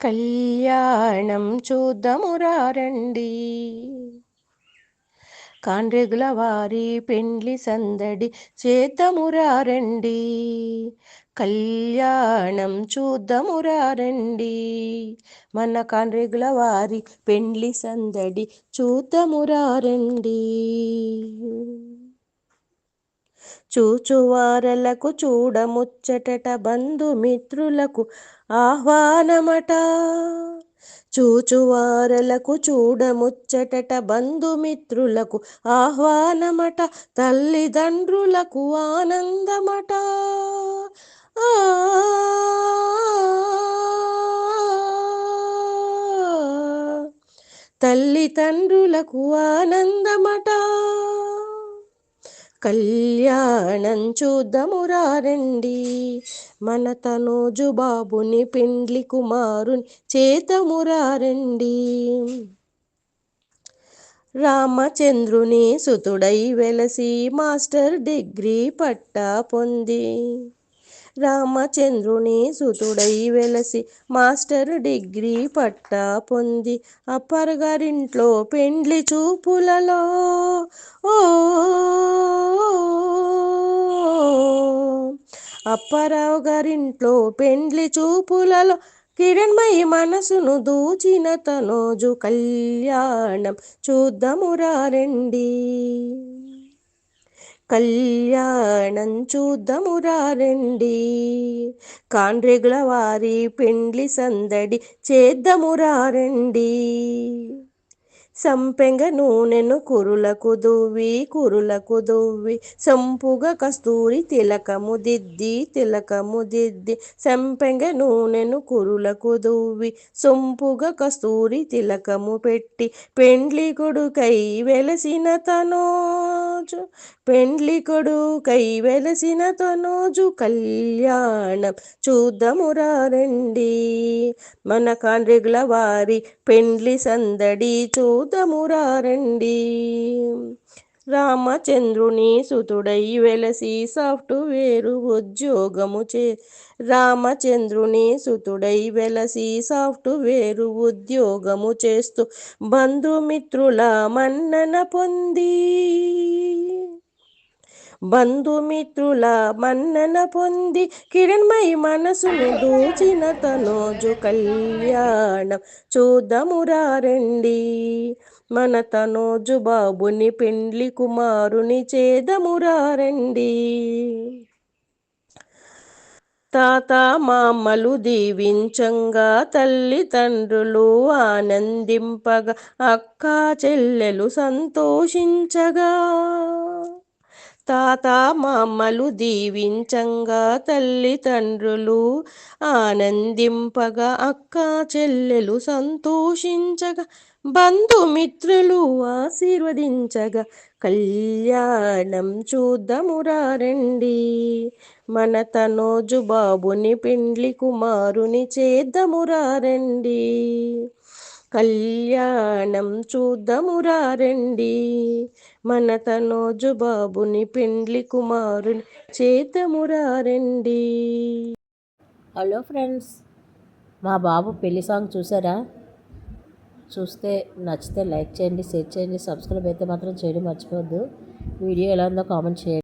కళ్యాణం చూద్దామురారండి. కాండ్రెగుల వారి పెండ్లి సందడి చేద్దామురారండి. కళ్యాణం చూద్దామురారండి. మన కాండ్రెగుల వారి పెండ్లి సందడి చూద్దామురారండి. చూచువారలకు చూడముచ్చటట బంధుమిత్రులకు ఆహ్వానమట. చూచువారలకు చూడముచ్చటట బంధుమిత్రులకు ఆహ్వానమట. తల్లిదండ్రులకు ఆనందమట. తల్లిదండ్రులకు ఆనందమట. కళ్యాణం చూద్దామురారండి. మన తనోజు బాబుని పిండ్లి కుమారుని చేతమురారండి. రామచంద్రుని సుతుడై వెలసి మాస్టర్ డిగ్రీ పట్టా పొంది. రామచంద్రుని సుతుడై వెలసి మాస్టర్ డిగ్రీ పట్టా పొంది అప్పరగారింట్లో పెండ్లి చూపులలో. ఓ అప్పారావు గారింట్లో పెండ్లి చూపులలో. కిరణ్మయి మనసును దూచిన తనోజు కళ్యాణం చూద్దామురారండి కళ్యాణం చూద్దామురారండి. కాండ్రెగుల వారి పెండ్లి సందడి చేద్దామురారండి. సంపెంగ నూనెను కురులకు దువ్వి కురులకు దువ్వి. సంపుగ కస్తూరి తిలకము దిద్ది తిలకము దిద్ది. సంపెంగ నూనెను కురులకు దువ్వి సొంపుగ కస్తూరి తిలకము పెట్టి. పెండ్లి కొడుకై వెలసిన తనోజు పెండ్లి కొడుకై వెలసిన తనోజు కళ్యాణం చూద్దామురారండి మన కాండ్రిగుల వారి పెండ్లి సందడి చూద్దామురారండి రామచంద్రుని సుతుడై వెలసి సాఫ్ట్వేరు ఉద్యోగము చే రామచంద్రుని సుతుడై వెలసి సాఫ్ట్వేరు ఉద్యోగము చేస్తూ బంధుమిత్రుల మన్నన పొంది. బంధుమిత్రుల మన్నన పొంది కిరణ్మయి మనసును దూచిన తనోజు కళ్యాణం చూద్దామురారండి మన తనోజు బాబుని పెండ్లి కుమారుని చేదమురారండి తాత మామలు దీవించంగా తల్లిదండ్రులు ఆనందింపగా అక్క చెల్లెలు సంతోషించగా. తాత మామలు దీవించంగా తల్లిదండ్రులు ఆనందింపగా అక్క చెల్లెలు సంతోషించగా బంధుమిత్రులు ఆశీర్వదించగా కళ్యాణం చూద్దామురారండి మన తనోజు బాబుని పిండ్లి కుమారుని చేద్దామురారండి కళ్యాణం చూద్దామురారండి. మన తనోజు బాబుని పెండ్లి కుమారుని చేతమురారండి హలో ఫ్రెండ్స్ మా బాబు పెళ్ళి సాంగ్ చూసారా? చూస్తే నచ్చితే లైక్ చేయండి షేర్ చేయండి సబ్స్క్రైబ్ అయితే మాత్రం చేయడం మర్చిపోవద్దు. వీడియో ఎలా ఉందో కామెంట్ చేయండి.